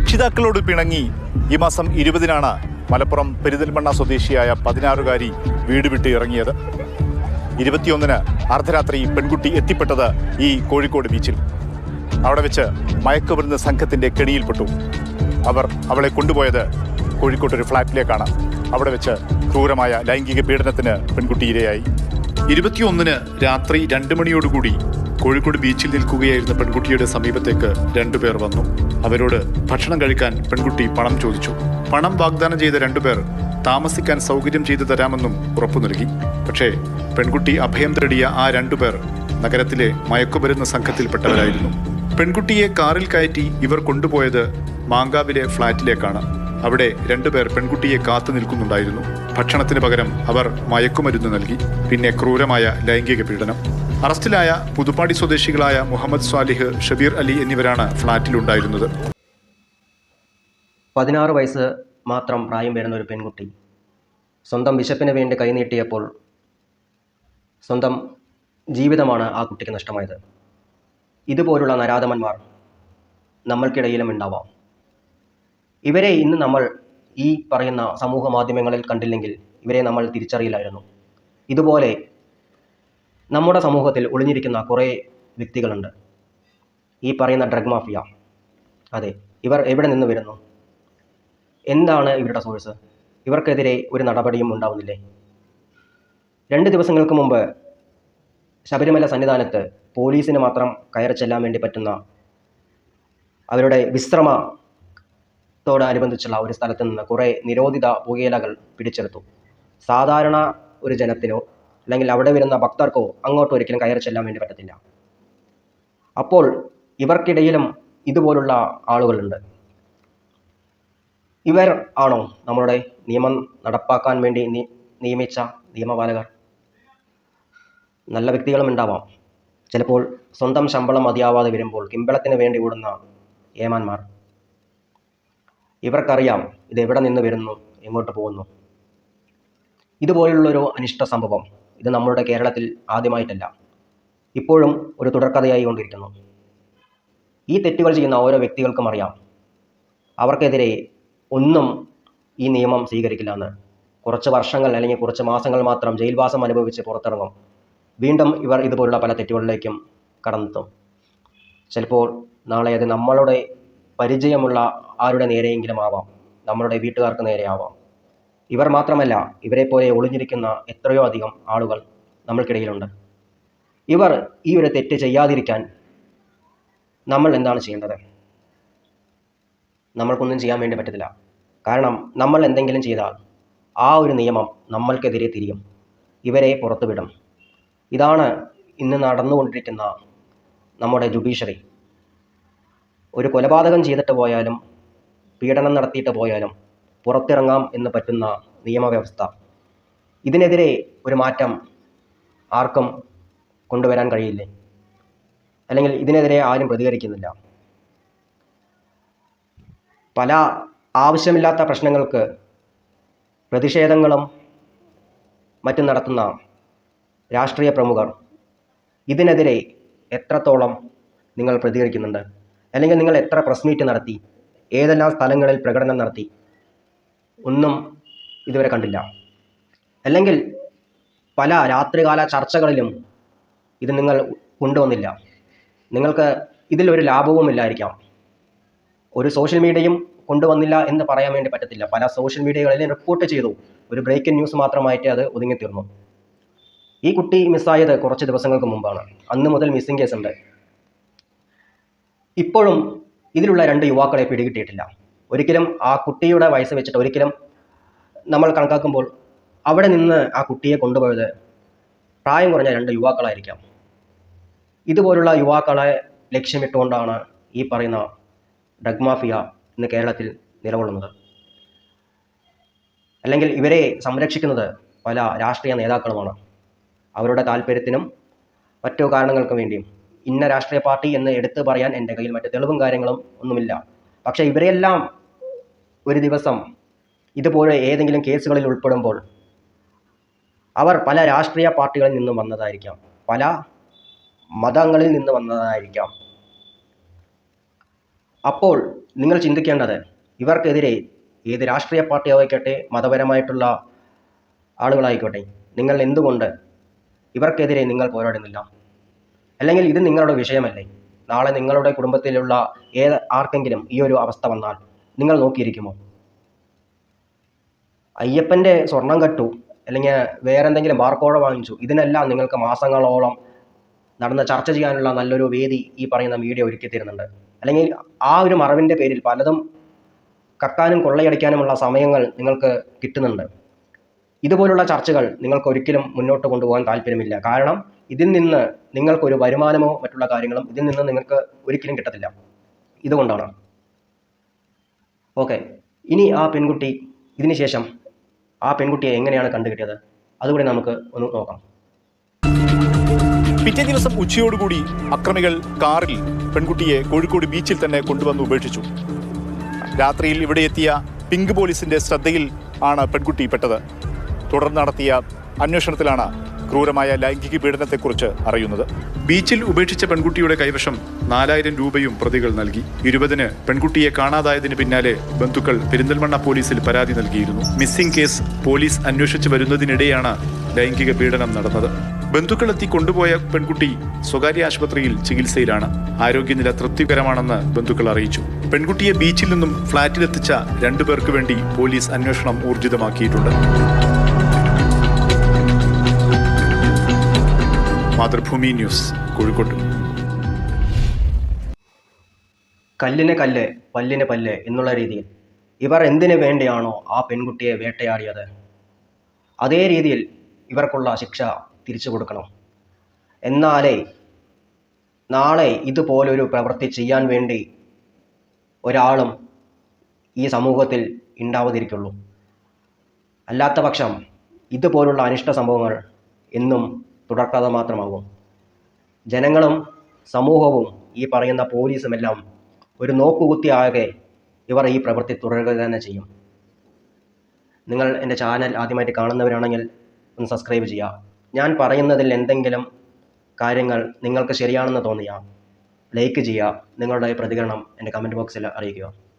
രക്ഷിതാക്കളോട് പിണങ്ങി ഈ മാസം ഇരുപതിനാണ് മലപ്പുറം പെരിന്തൽമണ്ണ സ്വദേശിയായ പതിനാറുകാരി വീട് വിട്ട് ഇറങ്ങിയത്. ഇരുപത്തിയൊന്നിന് അർദ്ധരാത്രി പെൺകുട്ടി എത്തിപ്പെട്ടത് ഈ കോഴിക്കോട് ബീച്ചിൽ. അവിടെ വെച്ച് മയക്കുമരുന്ന് സംഘത്തിന്റെ കെണിയിൽപ്പെട്ടു. അവർ അവളെ കൊണ്ടുപോയത് കോഴിക്കോട്ടൊരു ഫ്ളാറ്റിലേക്കാണ് അവിടെ വെച്ച് ക്രൂരമായ ലൈംഗിക പീഡനത്തിന് പെൺകുട്ടി ഇരയായി. ഇരുപത്തിയൊന്നിന് രാത്രി രണ്ട് മണിയോടുകൂടി കോഴിക്കോട് ബീച്ചിൽ നിൽക്കുകയായിരുന്ന പെൺകുട്ടിയുടെ സമീപത്തേക്ക് രണ്ടുപേർ വന്നു. അവരോട് ഭക്ഷണം കഴിക്കാൻ പെൺകുട്ടി പണം ചോദിച്ചു. പണം വാഗ്ദാനം ചെയ്ത രണ്ടുപേർ താമസിക്കാൻ സൗകര്യം ചെയ്തു തരാമെന്നും ഉറപ്പു നൽകി. പക്ഷേ പെൺകുട്ടി അഭയം തേടിയ ആ രണ്ടുപേർ നഗരത്തിലെ മയക്കുമരുന്ന് സംഘത്തിൽപ്പെട്ടവരായിരുന്നു. പെൺകുട്ടിയെ കാറിൽ കയറ്റി ഇവർ കൊണ്ടുപോയത് മാങ്കാവിലെ ഫ്ളാറ്റിലേക്കാണ്. അവിടെ രണ്ടുപേർ പെൺകുട്ടിയെ കാത്തു നിൽക്കുന്നുണ്ടായിരുന്നു. ഭക്ഷണത്തിന് പകരം അവർ മയക്കുമരുന്ന് നൽകി. പിന്നെ ക്രൂരമായ ലൈംഗിക പീഡനം. അറസ്റ്റിലായ പുതുപ്പാടി സ്വദേശികളായ മുഹമ്മദ് സ്വാലിഹ് ഷബീർ അലി എന്നിവരാണ് ഫ്ളാറ്റിലുണ്ടായിരുന്നത്. പതിനാറ് വയസ്സ് മാത്രം പ്രായം വരുന്ന ഒരു പെൺകുട്ടി സ്വന്തം വിശപ്പിന് വേണ്ടി കൈനീട്ടിയപ്പോൾ സ്വന്തം ജീവിതമാണ് ആ കുട്ടിക്ക് നഷ്ടമായത്. ഇതുപോലുള്ള നരാധമന്മാർ നമ്മൾക്കിടയിലും ഉണ്ടാവാം. ഇവരെ ഇന്ന് നമ്മൾ ഈ പറയുന്ന സമൂഹ മാധ്യമങ്ങളിൽ കണ്ടില്ലെങ്കിൽ ഇവരെ നമ്മൾ തിരിച്ചറിയില്ലായിരുന്നു. ഇതുപോലെ നമ്മുടെ സമൂഹത്തിൽ ഒളിഞ്ഞിരിക്കുന്ന കുറേ വ്യക്തികളുണ്ട്. ഈ പറയുന്ന ഡ്രഗ് മാഫിയ അതെ ഇവർ എവിടെ നിന്ന് വരുന്നു? എന്താണ് ഇവരുടെ സോഴ്സ് ഇവർക്കെതിരെ ഒരു നടപടിയും ഉണ്ടാവുന്നില്ലേ? രണ്ട് ദിവസങ്ങൾക്ക് മുമ്പ് ശബരിമല സന്നിധാനത്ത് പോലീസിന് മാത്രം കയറി ചെല്ലാൻ വേണ്ടി പറ്റുന്ന അവരുടെ വിശ്രമത്തോടനുബന്ധിച്ചുള്ള ഒരു സ്ഥലത്ത് നിന്ന് കുറേ നിരോധിത പുകയിലകൾ പിടിച്ചെടുത്തു. സാധാരണ ഒരു ജനത്തിനോ അല്ലെങ്കിൽ അവിടെ വരുന്ന ഭക്തർക്കോ അങ്ങോട്ട് ഒരിക്കലും കയറി ചെല്ലാൻ വേണ്ടി പറ്റത്തില്ല. അപ്പോൾ ഇവർക്കിടയിലും ഇതുപോലുള്ള ആളുകളുണ്ട്. ഇവർ ആണോ നമ്മളുടെ നിയമം നടപ്പാക്കാൻ വേണ്ടി നിയമിച്ച നിയമപാലകർ? നല്ല വ്യക്തികളും ഉണ്ടാവാം. ചിലപ്പോൾ സ്വന്തം ശമ്പളം മതിയാവാതെ വരുമ്പോൾ കിമ്പളത്തിന് വേണ്ടി ഓടുന്ന ഏമാന്മാർ. ഇവർക്കറിയാം ഇത് എവിടെ നിന്ന് വരുന്നു എങ്ങോട്ട് പോകുന്നു. ഇതുപോലുള്ളൊരു അനിഷ്ട സംഭവം. ഇത് നമ്മുടെ കേരളത്തിൽ ആദ്യമായിട്ടല്ല. ഇപ്പോഴും ഒരു തുടർക്കഥയായി കൊണ്ടിരിക്കുന്നു. ഈ തെറ്റുകൾ ചെയ്യുന്ന ഓരോ വ്യക്തികൾക്കും അറിയാം. അവർക്കെതിരെ ഒന്നും ഈ നിയമം സ്വീകരിക്കില്ല എന്ന്. കുറച്ച് വർഷങ്ങൾ അല്ലെങ്കിൽ കുറച്ച് മാസങ്ങൾ മാത്രം ജയിൽവാസം അനുഭവിച്ച് പുറത്തിറങ്ങും. വീണ്ടും ഇവർ ഇതുപോലുള്ള പല തെറ്റുകളിലേക്കും കടന്നെത്തും. ചിലപ്പോൾ നാളെ അത് നമ്മളുടെ പരിചയമുള്ള ആരുടെ നേരെയെങ്കിലും ആവാം. നമ്മളുടെ വീട്ടുകാർക്ക് നേരെ ആവാം. ഇവർ മാത്രമല്ല ഇവരെ പോലെ ഒളിഞ്ഞിരിക്കുന്ന എത്രയോ അധികം ആളുകൾ നമ്മൾക്കിടയിലുണ്ട്. ഇവർ ഈ ഒരു തെറ്റ് ചെയ്യാതിരിക്കാൻ നമ്മൾ എന്താണ് ചെയ്യേണ്ടത്? നമ്മൾക്കൊന്നും ചെയ്യാൻ വേണ്ടി പറ്റത്തില്ല. കാരണം നമ്മൾ എന്തെങ്കിലും ചെയ്താൽ ആ ഒരു നിയമം നമ്മൾക്കെതിരെ തിരിയും. ഇവരെ പുറത്തുവിടും. ഇതാണ് ഇന്ന് നടന്നുകൊണ്ടിരിക്കുന്ന നമ്മുടെ ജുഡീഷ്യറി. ഒരു കൊലപാതകം ചെയ്തിട്ട് പോയാലും പീഡനം നടത്തിയിട്ട് പോയാലും പുറത്തിറങ്ങാം എന്ന് പറ്റുന്ന നിയമവ്യവസ്ഥ. ഇതിനെതിരെ ഒരു മാറ്റം ആർക്കും കൊണ്ടുവരാൻ കഴിയില്ലേ? അല്ലെങ്കിൽ ഇതിനെതിരെ ആരും പ്രതികരിക്കുന്നില്ല? പല ആവശ്യമില്ലാത്ത പ്രശ്നങ്ങൾക്ക് പ്രതിഷേധങ്ങളും മറ്റും നടത്തുന്ന രാഷ്ട്രീയ പ്രമുഖർ ഇതിനെതിരെ എത്രത്തോളം നിങ്ങൾ പ്രതികരിക്കുന്നുണ്ട്? അല്ലെങ്കിൽ നിങ്ങൾ എത്ര പ്രസ് മീറ്റ് നടത്തി? ഏതെല്ലാം സ്ഥലങ്ങളിൽ പ്രകടനം നടത്തി? ഒന്നും ഇതുവരെ കണ്ടില്ല. അല്ലെങ്കിൽ പല രാത്രികാല ചർച്ചകളിലും ഇത് നിങ്ങൾ കൊണ്ടുവന്നില്ല. നിങ്ങൾക്ക് ഇതിലൊരു ലാഭവുമില്ലായിരിക്കാം ഒരു സോഷ്യൽ മീഡിയയും കൊണ്ടുവന്നില്ല എന്ന് പറയാൻ വേണ്ടി പറ്റത്തില്ല. പല സോഷ്യൽ മീഡിയകളിലും റിപ്പോർട്ട് ചെയ്തു. ഒരു ബ്രേക്കിംഗ് ന്യൂസ് മാത്രമായിട്ട് അത് ഒതുങ്ങിത്തീർന്നു. ഈ കുട്ടി മിസ്സായത് കുറച്ച് ദിവസങ്ങൾക്ക് മുമ്പാണ്. അന്ന് മുതൽ മിസ്സിംഗ് കേസ് ഉണ്ട്. ഇപ്പോഴും ഇതിലുള്ള രണ്ട് യുവാക്കളെ പിടികിട്ടിയിട്ടില്ല. ഒരിക്കലും ആ കുട്ടിയുടെ വയസ്സ് വെച്ചിട്ട് ഒരിക്കലും നമ്മൾ കണക്കാക്കുമ്പോൾ അവിടെ നിന്ന് ആ കുട്ടിയെ കൊണ്ടുപോയത് പ്രായം കുറഞ്ഞ രണ്ട് യുവാക്കളായിരിക്കാം. ഇതുപോലുള്ള യുവാക്കളെ ലക്ഷ്യമിട്ടുകൊണ്ടാണ് ഈ പറയുന്ന ഡ്രഗ് മാഫിയ ഇന്ന് കേരളത്തിൽ നിലകൊള്ളുന്നത്. അല്ലെങ്കിൽ ഇവരെ സംരക്ഷിക്കുന്നത് പല രാഷ്ട്രീയ നേതാക്കളുമാണ്. അവരുടെ താല്പര്യത്തിനും മറ്റു കാരണങ്ങൾക്കും വേണ്ടിയും. ഇന്ന രാഷ്ട്രീയ പാർട്ടി എന്ന് എടുത്തു പറയാൻ എന്റെ കയ്യിൽ മറ്റു തെളിവും കാര്യങ്ങളും ഒന്നുമില്ല. പക്ഷേ ഇവരെല്ലാം ഒരു ദിവസം ഇതുപോലെ ഏതെങ്കിലും കേസുകളിൽ ഉൾപ്പെടുമ്പോൾ അവർ പല രാഷ്ട്രീയ പാർട്ടികളിൽ നിന്നും വന്നതായിരിക്കാം. പല മതങ്ങളിൽ നിന്ന് വന്നതായിരിക്കാം. അപ്പോൾ നിങ്ങൾ ചിന്തിക്കേണ്ടത് ഇവർക്കെതിരെ ഏത് രാഷ്ട്രീയ പാർട്ടി ആയിക്കോട്ടെ മതപരമായിട്ടുള്ള ആളുകളായിക്കോട്ടെ നിങ്ങൾ എന്തുകൊണ്ട് ഇവർക്കെതിരെ നിങ്ങൾ പോരാടുന്നില്ല? അല്ലെങ്കിൽ ഇത് നിങ്ങളുടെ വിഷയമല്ലേ? നാളെ നിങ്ങളുടെ കുടുംബത്തിലുള്ള ഏത് ആർക്കെങ്കിലും ഈ ഒരു അവസ്ഥ വന്നാൽ നിങ്ങൾ നോക്കിയിരിക്കുമോ? അയ്യപ്പന്റെ സ്വർണം കട്ടു അല്ലെങ്കിൽ വേറെ എന്തെങ്കിലും ബാർക്കോഴ വാങ്ങിച്ചു ഇതിനെല്ലാം നിങ്ങൾക്ക് മാസങ്ങളോളം നടന്ന ചർച്ച ചെയ്യാനുള്ള നല്ലൊരു വേദി ഈ പറയുന്ന മീഡിയ ഒരുക്കി തരുന്നുണ്ട്. അല്ലെങ്കിൽ ആ ഒരു മറവിന്റെ പേരിൽ പലതും കക്കാനും കൊള്ളയടിക്കാനുമുള്ള സമയങ്ങൾ നിങ്ങൾക്ക് കിട്ടുന്നുണ്ട്. ഇതുപോലുള്ള ചർച്ചകൾ നിങ്ങൾക്ക് ഒരിക്കലും മുന്നോട്ട് കൊണ്ടുപോകാൻ താല്പര്യമില്ല. കാരണം ഇതിൽ നിന്ന് നിങ്ങൾക്കൊരു വരുമാനമോ മറ്റുള്ള കാര്യങ്ങളും ഇതിൽ നിന്ന് നിങ്ങൾക്ക് ഒരിക്കലും കിട്ടത്തില്ല. ഇതുകൊണ്ടാണ്. ഓക്കെ ഇനി ആ പെൺകുട്ടി ഇതിന് ശേഷം ആ പെൺകുട്ടിയെ എങ്ങനെയാണ് കണ്ടുകിട്ടിയത്? അതുകൂടി നമുക്ക് ഒന്ന് നോക്കാം. പിറ്റേ ദിവസം ഉച്ചയോടുകൂടി അക്രമികൾ കാറിൽ പെൺകുട്ടിയെ കോഴിക്കോട് ബീച്ചിൽ തന്നെ കൊണ്ടുവന്ന് ഉപേക്ഷിച്ചു. രാത്രിയിൽ ഇവിടെ എത്തിയ പിങ്ക് പോലീസിന്റെ ശ്രദ്ധയിൽ ആണ് പെൺകുട്ടി പെട്ടത്. തുടർന്ന് നടത്തിയ അന്വേഷണത്തിലാണ് ക്രൂരമായ ലൈംഗിക പീഡനത്തെക്കുറിച്ച് അറിയുന്നത്. ബീച്ചിൽ ഉപേക്ഷിച്ച പെൺകുട്ടിയുടെ കൈവശം നാലായിരം രൂപയും പ്രതികൾ നൽകി. ഇരുപതിന് പെൺകുട്ടിയെ കാണാതായതിന് പിന്നാലെ ബന്ധുക്കൾ പെരിന്തൽമണ്ണ പോലീസിൽ പരാതി നൽകിയിരുന്നു. മിസ്സിംഗ് കേസ് പോലീസ് അന്വേഷിച്ചു വരുന്നതിനിടെയാണ് ലൈംഗിക പീഡനം നടന്നത്. ബന്ധുക്കളെത്തി കൊണ്ടുപോയ പെൺകുട്ടി സ്വകാര്യ ആശുപത്രിയിൽ ചികിത്സയിലാണ്. ആരോഗ്യനില തൃപ്തികരമാണെന്ന് ബന്ധുക്കൾ അറിയിച്ചു. പെൺകുട്ടിയെ ബീച്ചിൽ നിന്നും ഫ്ളാറ്റിലെത്തിച്ച രണ്ടു പേർക്ക് വേണ്ടി പോലീസ് അന്വേഷണം ഊർജിതമാക്കിയിട്ടുണ്ട്. മാതൃഭൂമി ന്യൂസ് കോഴിക്കോട് കല്ലിന് കല്ല് പല്ലിന് പല്ല് എന്നുള്ള രീതിയിൽ. ഇവർ എന്തിനു വേണ്ടിയാണോ ആ പെൺകുട്ടിയെ വേട്ടയാടിയത്? അതേ രീതിയിൽ ഇവർക്കുള്ള ശിക്ഷ തിരിച്ചു കൊടുക്കണം. എന്നാലേ നാളെ ഇതുപോലൊരു പ്രവൃത്തി ചെയ്യാൻ വേണ്ടി ഒരാളും ഈ സമൂഹത്തിൽ ഉണ്ടാവാതിരിക്കുള്ളൂ അല്ലാത്ത പക്ഷം ഇതുപോലുള്ള അനിഷ്ട സംഭവങ്ങൾ എന്നും തുടർക്കഥ മാത്രമാകും. ജനങ്ങളും സമൂഹവും ഈ പറയുന്ന പോലീസും എല്ലാം ഒരു നോക്കുകുത്തി ആകെ ഇവർ ഈ പ്രവൃത്തി തുടരുക തന്നെ ചെയ്യും. നിങ്ങൾ എന്റെ ചാനൽ ആദ്യമായിട്ട് കാണുന്നവരാണെങ്കിൽ ഒന്ന് സബ്സ്ക്രൈബ് ചെയ്യുക. ഞാൻ പറയുന്നതിൽ എന്തെങ്കിലും കാര്യങ്ങൾ നിങ്ങൾക്ക് ശരിയാണെന്ന് തോന്നിയാൽ ലൈക്ക് ചെയ്യുക. നിങ്ങളുടെ പ്രതികരണം എന്റെ കമന്റ് ബോക്സിൽ അറിയിക്കുക.